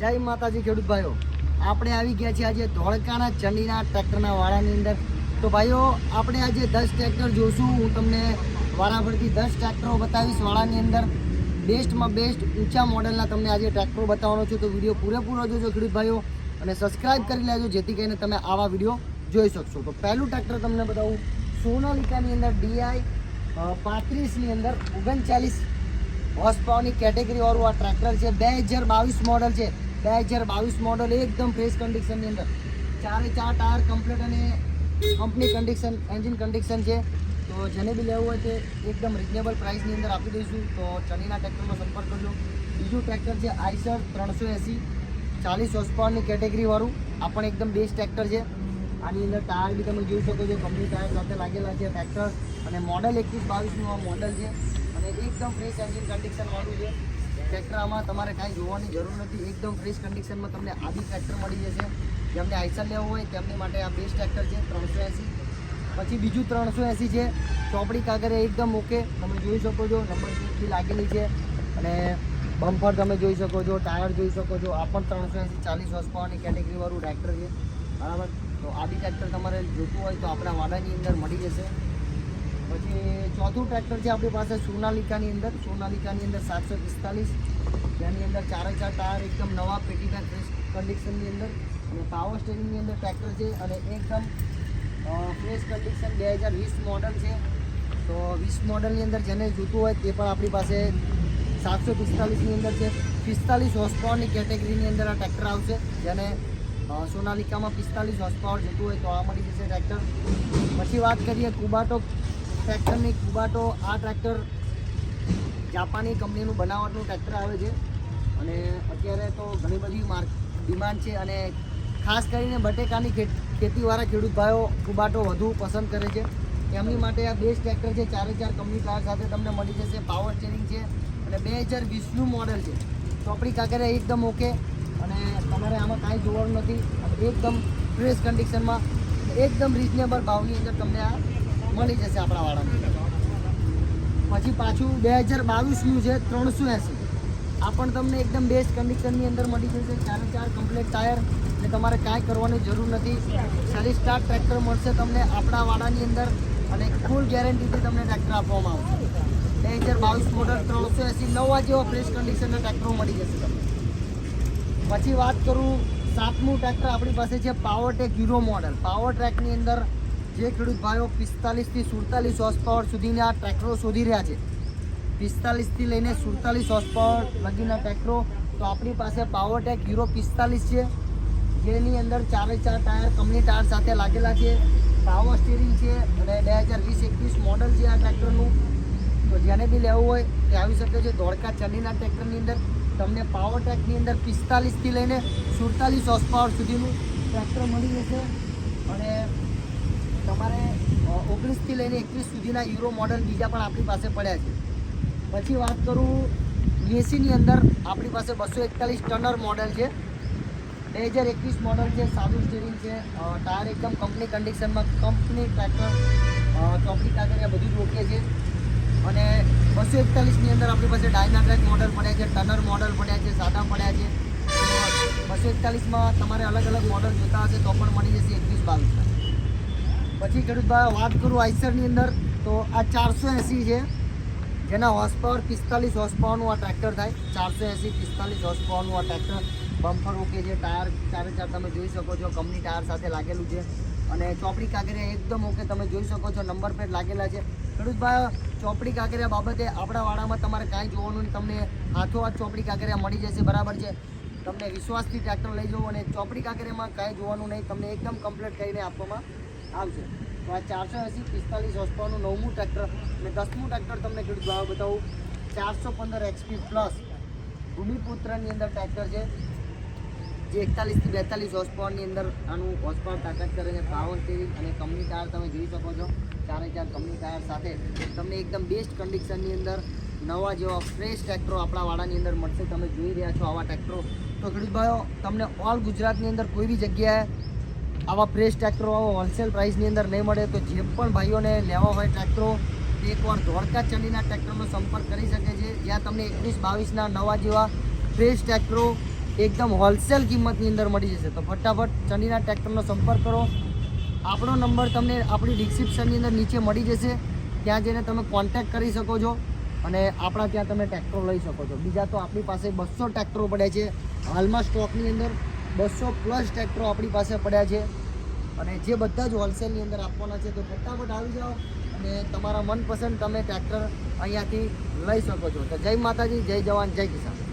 જય માતાજી ખેડૂત ભાઈઓ. આપણે આવી ગયા છીએ આજે ધોળકાના ચંડીના ટ્રેક્ટરના વાળાની અંદર. તો ભાઈઓ, આપણે આજે દસ ટ્રેક્ટર જોઈશું હું તમને વારાફરતી દસ ટ્રેક્ટરો બતાવીશ વાળાની અંદર. બેસ્ટમાં બેસ્ટ, ઊંચા મોડલના તમને આજે ટ્રેક્ટરો બતાવવાનો છું. તો વીડિયો પૂરેપૂરો જોજો ખેડૂત ભાઈઓ અને સબસ્ક્રાઇબ કરી લેજો, જેથી કરીને તમે આવા વીડિયો જોઈ શકશો. તો પહેલું ટ્રેક્ટર તમને બતાવું. સોનાલિકાની અંદર ડીઆઈ પાંત્રીસની અંદર ઓગણચાલીસ હોર્સ પાવરની કેટેગરી આ ટ્રેક્ટર છે. બે હજાર બાવીસ મોડલ છે. બે હજાર બાવીસ મોડલ એકદમ ફ્રેશ કન્ડિશનની અંદર. ચારે ચાર ટાયર કમ્પ્લીટ અને કંપની કન્ડિશન એન્જિન કન્ડિશન છે. તો જેને બી લેવું હોય તે એકદમ રિઝનેબલ પ્રાઇસની અંદર આપી દઈશું. તો ચનીના ટ્રેક્ટરનો સંપર્ક કરજો. બીજું ટ્રેક્ટર છે આઈસર ત્રણસો એંસી. ચાલીસ હોસ્પાવરની કેટેગરીવાળું આ પણ એકદમ બેસ્ટ ટ્રેક્ટર છે. આની અંદર ટાયર બી તમે જોઈ શકો છો. કંપની ટાયર સાથે લાગેલા છે ટ્રેક્ટર અને મોડલ એકવીસ બાવીસનું આ મોડલ છે. અને એકદમ ફ્રેશ એન્જિન કન્ડિશનવાળું છે. ટ્રેક્ટર આમાં તમારે કાંઈ જોવાની જરૂર નથી. એકદમ ફ્રેશ કન્ડિશનમાં તમને આદિ ટ્રેક્ટર મળી જશે. જેમને આઈસર લેવું હોય તેમની માટે આ બેસ્ટ ટ્રેક્ટર છે, ત્રણસો એંસી. પછી બીજું ત્રણસો એંસી છે. ચોપડી કાગરે એકદમ ઓકે તમે જોઈ શકો છો નંબર પ્લેટથી લાગેલી છે. અને બમ્પર તમે જોઈ શકો છો ટાયર જોઈ શકો છો. આ પણ ત્રણસો એંસી, ચાલીસ હોર્સ પાવરની કેટેગરીવાળું ટ્રેક્ટર છે. બરાબર? તો આદિ ટ્રેક્ટર તમારે જોતું હોય તો આપણા વાડાની અંદર મળી જશે. પછી ચોથું ટ્રેક્ટર છે આપણી પાસે સોનાલિકાની અંદર. સોનાલિકાની અંદર સાતસો પિસ્તાલીસ. જેની અંદર ચારે ચાર ટાયર એકદમ નવા પેટીના ફ્રેશ કન્ડિશનની અંદર. અને પાવર સ્ટેરિંગની અંદર ટ્રેક્ટર છે અને એકદમ ફ્રેશ કન્ડિશન બે હજાર વીસ મોડલ છે. તો વીસ મોડલની અંદર જેને જોતું હોય તે પણ આપણી પાસે સાતસો પિસ્તાલીસની અંદર છે. પિસ્તાલીસ હોસ્પાવરની કેટેગરીની અંદર આ ટ્રેક્ટર આવશે. જેને સોનાલિકામાં પિસ્તાલીસ હોર્સ પાવર જોતું હોય તો આ મળી જશે ટ્રેક્ટર. પછી વાત કરીએ કુબાટો ટ્રેક્ટરની કુબાટો આ ટ્રેક્ટર જાપાની કંપનીનું બનાવટનું ટ્રેક્ટર આવે છે. અને અત્યારે તો ઘણી બધી માર્ક ડિમાન્ડ છે અને ખાસ કરીને બટેકાની ખેત, ખેતીવાળા ખેડૂત ભાઈઓ કુબાટો વધુ પસંદ કરે છે. એમની માટે આ બેસ્ટ ટ્રેક્ટર છે. ચારે ચાર કંપની કાર સાથે તમને મળી જશે. પાવર સ્ટેરિંગ છે અને બે હજાર વીસનું મોડલ છે. ચોપડી કાકરે એકદમ ઓકે અને તમારે આમાં કાંઈ જોવાનું નથી. એકદમ ફ્રેશ કન્ડિશનમાં એકદમ રિઝનેબલ ભાવની અંદર તમને આ મળી જશે આપણા વાળાને પછી પાછું બે હજાર બાવીસનું છે ત્રણસો એંસી. આ પણ તમને એકદમ બેસ્ટ કન્ડિશનની અંદર મળી જશે. ચારે ચાર કમ્પ્લીટ ટાયર એટલે તમારે કાંઈ કરવાની જરૂર નથી. સારી સ્ટાર ટ્રેક્ટર મળશે તમને આપણા વાડાની અંદર અને ફૂલ ગેરંટીથી તમને ટ્રેક્ટર આપવામાં આવશે. બે હજાર બાવીસ મોડલ ત્રણસો એંસી નવા જેવા ફ્રેશ કન્ડિશનના ટ્રેક્ટરો મળી જશે તમને. પછી વાત કરું સાતમું ટ્રેક્ટર આપણી પાસે છે પાવરટેક હીરો મોડલ પાવર ટ્રેકની અંદર જે ખેડૂત ભાઈઓ પિસ્તાલીસથી સુડતાલીસ હોર્સ પાવર આ ટ્રેક્ટરો શોધી રહ્યા છે. પિસ્તાલીસથી લઈને સુડતાલીસ હોર્સ પાવર લગીના ટ્રેક્ટરો તો આપણી પાસે પાવરટેક હીરો પિસ્તાલીસ છે. જેની અંદર ચારે ચાર ટાયર કંપની ટાયર સાથે લાગેલા છે. પાવર સ્ટીરિંગ છે અને બે હજાર વીસ એકવીસ મોડલ છે આ ટ્રેક્ટરનું. તો જેને બી લેવું હોય તે આવી શકે છે ધોળકા ચંડીના ટ્રેક્ટરની અંદર. તમને પાવર ટ્રેકની અંદર પિસ્તાલીસથી લઈને સુડતાલીસ હોર્સ પાવર સુધીનું ટ્રેક્ટર મળી જશે અને તમારે ઓગણીસથી લઈને એકવીસ સુધીના યુરો મોડલ બીજા પણ આપણી પાસે પડ્યા છે. પછી વાત કરું એસીની અંદર આપણી પાસે બસો એકતાલીસ ટનર મોડલ છે. બે હજાર એકવીસ મોડલ છે, સાદું સ્ટીરિંગ છે ટાયર એકદમ કંપની કન્ડિશનમાં કંપની ટ્રેક્ટર ચોપડી કાગળિયા બધું જ ઓકે છે. અને બસો એકતાલીસની અંદર આપણી પાસે ડાયનાગ્રેક મોડલ પડ્યા છે ટનર મોડલ પડ્યા છે સાદા પડ્યા છે. બસો એકતાલીસમાં તમારે અલગ અલગ મોડલ જોતા હશે તો પણ મળી જશે એકવીસ બાવીસના પછી ખેડૂતભાઈ વાત કરું આઈસરની અંદર, તો આ ચારસો એંસી છે, જેના હોર્સ પિસ્તાલીસ હોર્સ આ ટ્રેક્ટર થાય. ચારસો એંસી, પિસ્તાલીસ હોર્સ આ ટ્રેક્ટર બમ્પર ઓકે છે, ટાયર ચારે ચાર તમે જોઈ શકો છો, કંપની ટાયર સાથે લાગેલું છે. અને ચોપડી કાંકરિયા એકદમ ઓકે તમે જોઈ શકો છો, નંબર પ્લેટ લાગેલા છે. ખેડૂતભાઈ ચોપડી કાંકરિયા બાબતે આપણા વાડામાં તમારે કાંઈ જોવાનું નહીં, તમને હાથો હાથ ચોપડી કાંકરિયા મળી જશે, બરાબર છે. તમને વિશ્વાસથી ટ્રેક્ટર લઈ જવું અને ચોપડી કાંકરિયામાં કાંઈ જોવાનું નહીં, તમને એકદમ કમ્પ્લીટ કરીને આપવામાં આવશે તો આ ચારસો એંસી પિસ્તાલીસ હોસ્પાનું નવમું ટ્રેક્ટર અને દસમું ટ્રેક્ટર તમને ખેડૂત ભાવ બતાવું. ચારસો પંદર એક્સપી પ્લસ ભૂમિપુત્રની અંદર ટ્રેક્ટર છે. જે એકતાલીસથી બેતાલીસ હોસ્પાવરની અંદર આનું હોસ્પાવર તાકાત કરે છે. પાવર સ્ટીરિંગ અને કંપની ટાયર તમે જોઈ શકો છો. ચારે ચાર કંપની ટાયર સાથે તમને એકદમ બેસ્ટ કન્ડિશનની અંદર નવા જેવા ફ્રેશ ટ્રેક્ટરો આપણા વાડાની અંદર મળશે. તમે જોઈ રહ્યા છો આવા ટ્રેક્ટરો તો ખેડૂત ભાઈઓ, તમને ઓલ ગુજરાતની અંદર કોઈ બી જગ્યાએ આવા ફ્રેશ ટ્રેક્ટરો હોલસેલ પ્રાઇસની અંદર નહીં મળે તો જે પણ ભાઈઓને લેવા હોય ટ્રેક્ટરો એકવાર ધોળકા ચંડીના ટ્રેક્ટરનો સંપર્ક કરી શકે છે. જ્યાં તમને એકવીસ બાવીસના નવા જેવા ફ્રેશ ટ્રેક્ટરો એકદમ હોલસેલ કિંમતની અંદર મળી જશે. તો ફટાફટ ચંડીના ટ્રેક્ટરનો સંપર્ક કરો. આપણો નંબર તમને આપણી ડિસ્ક્રિપ્શનની અંદર નીચે મળી જશે. ત્યાં જઈને તમે કોન્ટેક્ટ કરી શકો છો અને આપણા ત્યાં તમે ટ્રેક્ટરો લઈ શકો છો. બીજા તો આપણી પાસે બસો ટ્રેક્ટરો પડ્યા છે. હાલમાં સ્ટોકની અંદર બસો પ્લસ ટ્રેક્ટરો આપણી પાસે પડ્યા છે. અને જે બધા જ હોલસેલની અંદર આપવાના છે, તો ફટાફટ આવી જાઓ અને તમારા મનપસંદ તમે ટ્રેક્ટર અહીંયાથી લઈ શકો છો. તો જય માતાજી, જય જવાન, જય કિસાન.